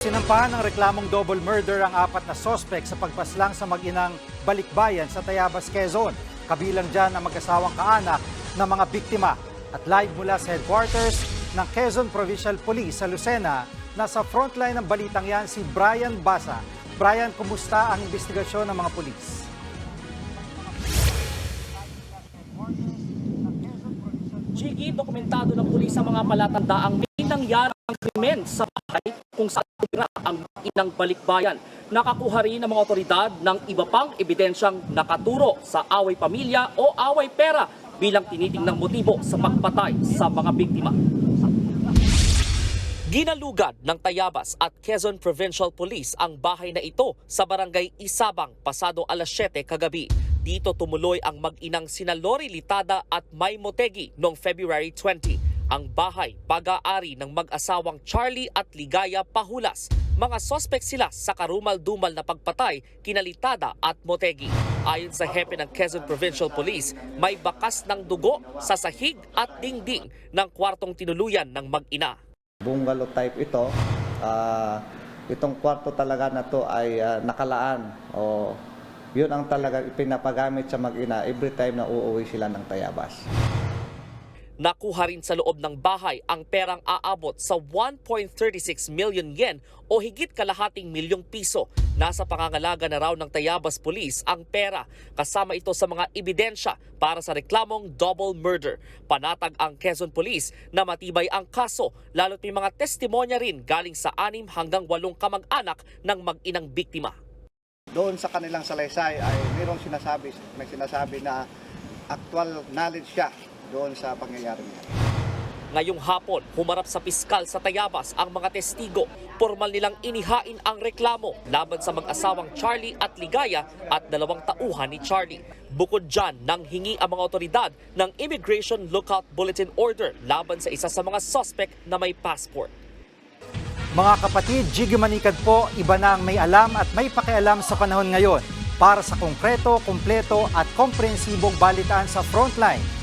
Sinampahan ng reklamong double murder ang apat na sospek sa pagpaslang sa mag-inang Balikbayan sa Tayabas, Quezon. Kabilang dyan ang mag-asawang kaanak ng mga biktima. At live mula sa headquarters ng Quezon Provincial Police sa Lucena, nasa frontline ng balitang yan si Brian Basa. Brian, kumusta ang investigasyon ng mga pulis? Jiggy, dokumentado ng pulis sa mga palatandaang krimen sa bahay kung saan tumira ang inang balikbayan. Nakakuha rin ng mga otoridad ng iba pang ebidensyang nakaturo sa away pamilya o away pera bilang tinitingnang motibo sa pagpatay sa mga biktima. Ginalugad ng Tayabas at Quezon Provincial Police ang bahay na ito sa barangay Isabang pasado alas 7 kagabi. Dito tumuloy ang mag-inang sina Lori Litada at May Motegi noong February 20. Ang bahay pag-aari ng mag-asawang Charlie at Ligaya Pahulas. Mga sospek sila sa karumal-dumal na pagpatay kina Litada at Motegi. Ayon sa hepe ng Quezon Provincial Police, may bakas ng dugo sa sahig at dingding ng kwartong tinuluyan ng mag-ina. Bungalow type ito. Ah, itong kwarto talaga na to ay ah, nakalaan o yun ang talaga pinapagamit sa mag-ina every time na uuwi sila ng Tayabas. Nakuha rin sa loob ng bahay ang perang aabot sa 1.36 million yen o higit kalahating milyong piso. Nasa pangangalaga na raw ng Tayabas Police ang pera. Kasama ito sa mga ebidensya para sa reklamong double murder. Panatag ang Quezon Police na matibay ang kaso lalo't may mga testimonya rin galing sa anim hanggang walong kamag-anak ng mag-inang biktima. doon sa kanilang salaysay ay mayroong sinasabi, may sinasabi na actual knowledge siya doon sa pangyayari niya. Ngayong hapon, humarap sa piskal sa Tayabas ang mga testigo. Formal nilang inihain ang reklamo laban sa mag-asawang Charlie at Ligaya at dalawang tauhan ni Charlie. Bukod dyan, nang hingi ang mga otoridad ng Immigration Lookout Bulletin Order laban sa isa sa mga suspect na may passport. Mga kapatid, Jiggy Manikad po, iba na ang may alam at may pakialam sa panahon ngayon. Para sa konkreto, kumpleto at komprehensibong balitaan sa Frontline,